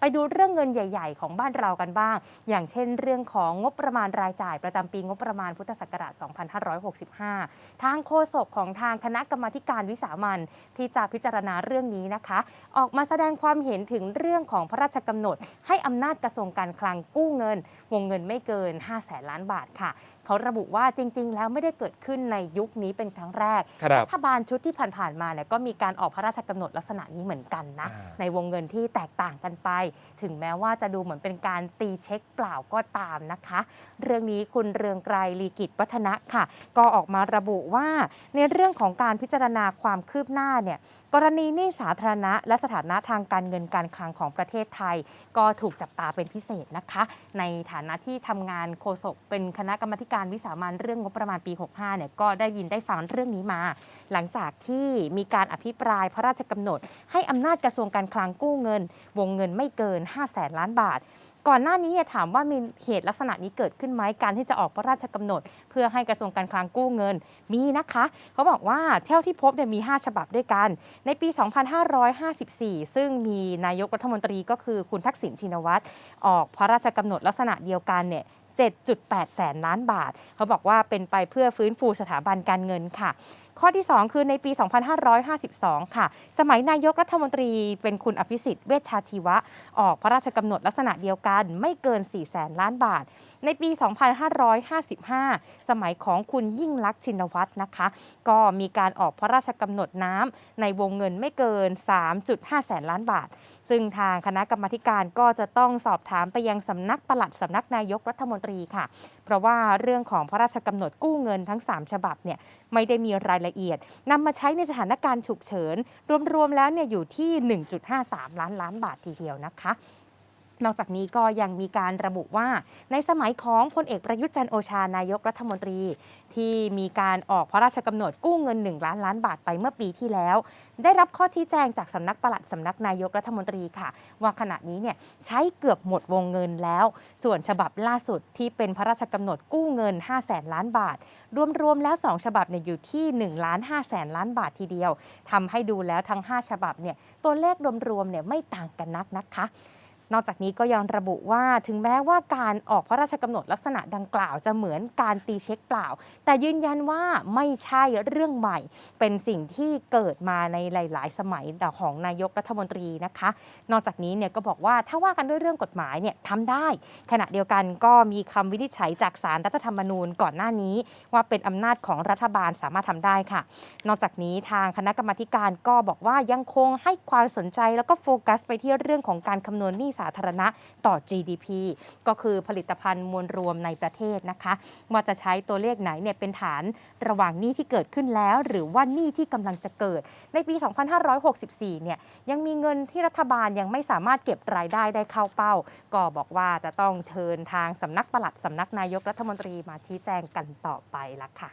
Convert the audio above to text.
ไปดูเรื่องเงินใหญ่ ๆ ของบ้านเรากันบ้าง อย่างเช่น เรื่องของงบประมาณรายจ่าย ประจำปีงบประมาณพุทธศักราช 2565 ทางโฆษกของทางคณะกรรมาธิการวิสามันที่จะพิจารณาเรื่องนี้นะคะ ออกมาแสดงความเห็นถึงเรื่องของพระราชกำหนด ให้อำนาจกระทรวงการคลังกู้เงิน วงเงินไม่เกิน5แสนล้านบาทค่ะ เขาระบุว่าจริง ๆ แล้วไม่ได้เกิดขึ้นในยุคนี้เป็นครั้งแรกครับรัฐบาลชุดที่ผ่านๆมาเนี่ยก็มีการออกพระราชกำหนดลักษณะนี้เหมือนกันนะอ่าในวงเงินที่แตกต่างกันไปถึงแม้ว่าจะดูเหมือนเป็นการตีเช็คเปล่าก็ตามนะคะ เรื่องนี้คุณเรืองไกรลีกิจวัฒนะค่ะ ก็ออกมาระบุว่าในเรื่องของการพิจารณาความคืบหน้าเนี่ยกรณีหนี้สาธารณะ และสถานะทางการเงินการคลังของประเทศไทย ก็ถูกจับตาเป็นพิเศษนะคะ ในฐานะที่ทำงานโฆษกเป็นคณะกรรมการวิสามันเรื่องงบประมาณปี 65 เนี่ยก็ได้ยินได้ฟังเรื่องนี้มา หลังจากที่มีการอภิปรายพระราชกำหนด ให้อำนาจกระทรวงการคลังกู้เงิน วงเงินไม่เกิน 5 0 0แสนล้านบาท ก่อนหน้านี้ถามว่ามีเหตุลักษณะนี้เกิดขึ้นไหมการที่จะออกพระราชกำหนด เพื่อให้กระทรวงการคลังกู้เงินมีนะคะ เขาบอกว่าเท่าที่พบเนี่ยมี 5 ฉบับด้วยกัน ในปี 2554 ซึ่งมีนายกรัฐมนตรีก็คือคุณทักษิณชินวัตรออกพระราชกำหนดลักษณะเดียวกันเนี่ย 7.8 แสนล้านบาท เขาบอกว่าเป็นไปเพื่อฟื้นฟูสถาบันการเงินค่ะ ข้อที่ 2 คือในปี 2552 ค่ะ สมัยนายกรัฐมนตรีเป็นคุณอภิสิทธิ์เวชชาชีวะ ออกพระราชกำหนดลักษณะเดียวกันไม่เกิน 4 แสนล้านบาท ในปี 2555 สมัยของคุณยิ่งลักษณ์ชินวัตรนะคะ ก็มีการออกพระราชกำหนดน้ำในวงเงินไม่เกิน 3.5 แสนล้านบาท ซึ่งทางคณะกรรมาการก็จะต้องสอบถามไปยังสำนักปลัดสำนักนายกรัฐมนตรีค่ะ เพราะว่าเรื่องของพระราชกำหนดกู้เงินทั้ง 3 ฉบับเนี่ยไม่ได้มีรายละเอียดนำมาใช้ในสถานการณ์ฉุกเฉิน รวมๆแล้วเนี่ยอยู่ที่ 1.53 ล้านล้านบาททีเดียวนะคะ นอกจากนี้ก็ยังมีการระบุว่า ในสมัยของพลเอกประยุทธ์จันโอชานายกรัฐมนตรี ที่มีการออกพระราชกำหนดกู้เงิน 1 ล้านล้านบาทไปเมื่อปีที่แล้ว ได้รับข้อชี้แจงจากสำนักปลัดสำนักนายกรัฐมนตรีค่ะ ว่าขณะนี้เนี่ยใช้เกือบหมดวงเงินแล้ว ส่วนฉบับล่าสุดที่เป็นพระราชกำหนดกู้เงิน 5 0 0แสนล้านบาท รวมๆแล้ว 2 ฉบับเนี่ยอยู่ที่1ล้าน5แสนล้านบาททีเดียวทำให้ดูแล้วทั้ง 5 ฉบับเนี่ยตัวเลขรวมๆเนี่ยไม่ต่างกันนักนะคะ นอกจากนี้ก็ยังระบุว่าถึงแม้ว่าการออกพระราชกำหนดลักษณะดังกล่าวจะเหมือนการตีเช็คเปล่า แต่ยืนยันว่าไม่ใช่เรื่องใหม่ เป็นสิ่งที่เกิดมาในหลาย ๆ สมัยของนายกรัฐมนตรีนะคะ นอกจากนี้เนี่ยก็บอกว่าถ้าว่ากันด้วยเรื่องกฎหมายเนี่ยทำได้ ขณะเดียวกันก็มีคำวินิจฉัยจากสารรัฐธรรมนูญก่อนหน้านี้ ว่าเป็นอำนาจของรัฐบาลสามารถทำได้ค่ะ นอกจากนี้ทางคณะกรรมการก็บอกว่ายังคงให้ความสนใจแล้วก็โฟกัสไปที่เรื่องของการคำนวณหนี้สาธารณะต่อ GDP ก็คือผลิตภัณฑ์มวลรวมในประเทศนะคะ ว่าจะใช้ตัวเลขไหนเนี่ยเป็นฐานระหว่างหนี้ที่เกิดขึ้นแล้ว หรือว่าหนี้ที่กำลังจะเกิด ในปี 2564 เนี่ยยังมีเงินที่รัฐบาลยังไม่สามารถเก็บรายได้ได้เข้าเป้า ก็บอกว่าจะต้องเชิญทางสำนักปลัดสำนักนายกรัฐมนตรีมาชี้แจงกันต่อไปละค่ะ